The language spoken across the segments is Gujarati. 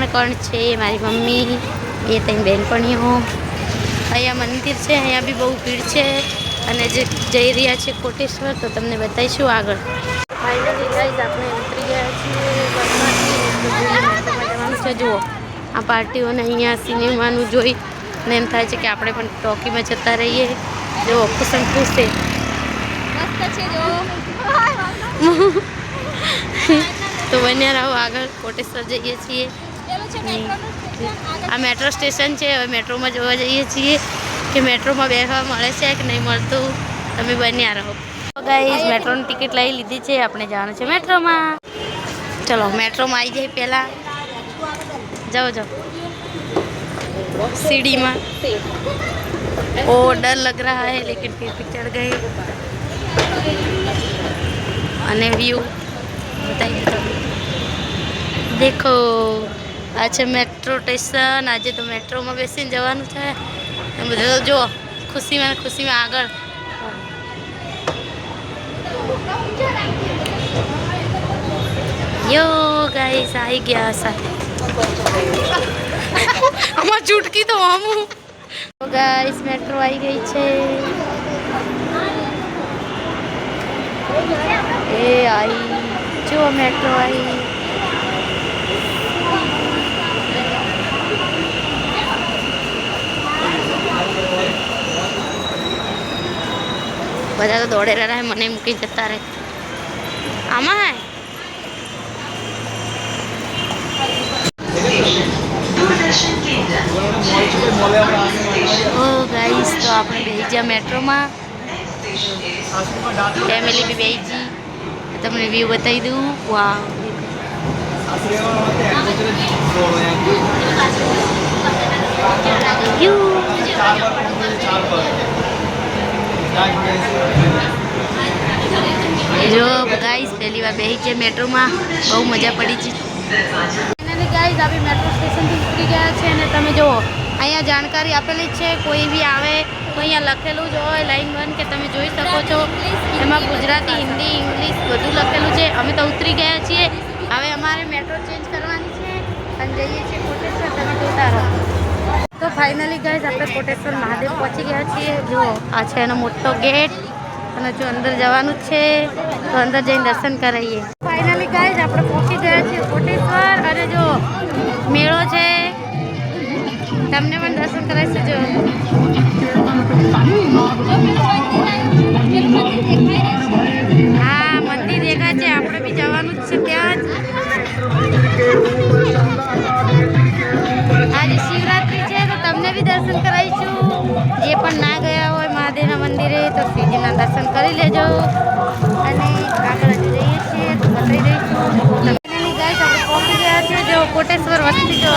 કોણ કોણ છે? મારી મમ્મી બે ત્રણ બહેનપણીઓ અહીંયા મંદિર છે, અહીંયા બી બહુ ભીડ છે. અને જે જઈ રહ્યા છે કોટેશ્વર, તો તમને બતાવીશું આગળ. ઉતરી ગયા જુઓ, આ પાર્ટીઓને અહીંયા સિનેમાનું જોઈ ને એમ થાય છે કે આપણે પણ ટોકીમાં જતા રહીએ. જો ખુશન ખુશ છે તો બન્યા રહો આગળ. કોટેશ્વર જઈએ છીએ. પેલું છે મેટ્રોનું સ્ટેશન આગળ આ મેટ્રો સ્ટેશન છે હવે મેટ્રોમાં જોવા જઈએ છીએ કે મેટ્રોમાં બેસવા મળે છે કે નહીં મળતું તમે બન્યા રહો ગાઈઝ મેટ્રોની ટિકિટ લઈ લીધી છે આપણે જવાનું છે મેટ્રોમાં ચલો મેટ્રોમાં આવી જાય પહેલાં જાઓ જાઓ सीढ़ी में ओ डर लग रहा है लेकिन फिर भी चढ़ गए અને વ્યૂ બતાવી દીધો દેખો આ છે મેટ્રો સ્ટેશન આજે તો મેટ્રોમાં બેસીને જવાનું છે. એમ બધા તો જો ખુશીમાં ને ખુશીમાં આગળ. યો ગાઈસ આવી ગયા સાથે આમાં ચૂટકી તો આમું. ગાઈસ મેટ્રો આવી ગઈ છે. એ આવી જો મેટ્રો આવી બધા તો દોડેલા રહે મને મૂકી જતા રહે આમાં હે ઓ ગાઈસ તો આપણે બેસી ગયા મેટ્રોમાં ફેમિલી બી બેસી જી તમને વ્યૂ બતાવી દઉં વાવ જો ગાઈસ, પહેલી વાર બેસી છે મેટ્રોમાં. બહુ મજા પડી છે. ગાઈસ આપણે મેટ્રો સ્ટેશનથી ઉતરી ગયા છે અને તમે જુઓ, અહીંયા જાણકારી આપેલી છે, કોઈ બી આવે તો અહીંયા લખેલું જ હોય, લાઈન વન, કે તમે જોઈ શકો છો. એમાં ગુજરાતી, હિન્દી, ઇંગ્લિશ બધું લખેલું છે. અમે તો ઉતરી ગયા છીએ. હવે અમારે મેટ્રો ચેન્જ કરવાની છે. અને જઈએ છીએ કોટેશ્વર તમે જોતા રહો તો ફાઇનલી ગાઈઝ આપણે કોટેશ્વર મહાદેવ પહોંચી ગયા છીએ. જો આ છે એનો મોટો ગેટ અને જો અંદર જવાનું છે, તો અંદર જઈને દર્શન કરાવીએ ફાઇનલી ગાઈઝ આપણે પહોંચી ગયા છીએ કોટેશ્વર. અને જો, મેળો છે. તમને પણ દર્શન કરાવીશું જો હા, મંદિર દેખાય છે. આપણે બી જવાનું જ છે ત્યાં જ. દર્શન કરાવીશું. જે પણ ના ગયા હોય મહાદેવના મંદિરે તો શ્રીજીના દર્શન કરી લેજો. અને આગળ જઈએ છીએ તો બતાવી દઈશું Finally આપણે પહોંચી ગયા છીએ જો કોટેશ્વર વસ્તી જો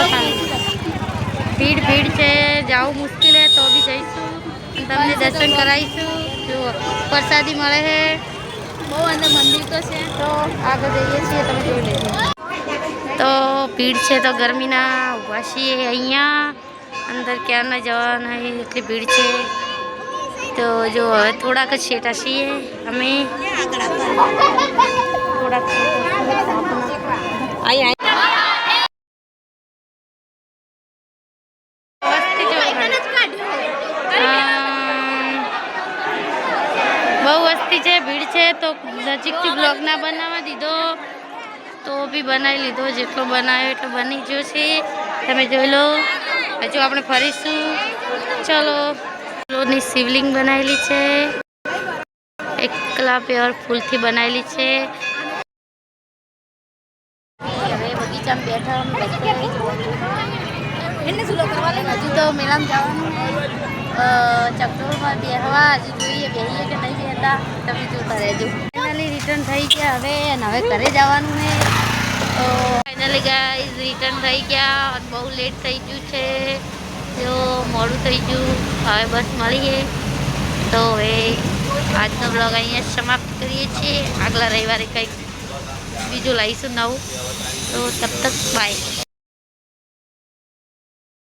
ભીડ ભીડ છે જવું મુશ્કેલ હે તો બી જઈશું. તમને દર્શન કરાવીશું. જો પ્રસાદી મળે છે. બહુ અંદર મંદિર તો છે. તો આગળ જઈએ છીએ તમે જોઈ લેજો. તો ભીડ છે તો ગરમીના ઊભા છીએ અહીંયા. અંદર ક્યાં ન જવાના એટલી ભીડ છે. તો જો હવે થોડાક જ છેટા છીએ અમે. થોડાક છે, ભીડ છે, તો નજીકથી બ્લોગ ના દીધો. તો બી બનાવી લીધો, જેટલો બનાવ્યો એટલો બની ગયો છે. તમે જોઈ લો. હજુ આપણે ફરીશું. ચલો. ફૂલોની શિવલિંગ બનાવેલી છે. એકલા પ્યોર ફૂલથી બનાવેલી છે. બેઠા નહીં બેહતા? તમે જોતા રિટર્ન થઈ ગયા હવે, અને હવે ઘરે જવાનું ને ગાઈઝ રિટર્ન થઈ ગયા અને બહુ લેટ થઈ ગયું છે. જો મોડું થઈ ગયું, હવે બસ મળીએ. તો હવે આજનો બ્લોગ અહીંયા સમાપ્ત કરીએ છીએ. આગલા રવિવારે કંઈક બીજું લાવીશું નવું. તો તબ તક બાય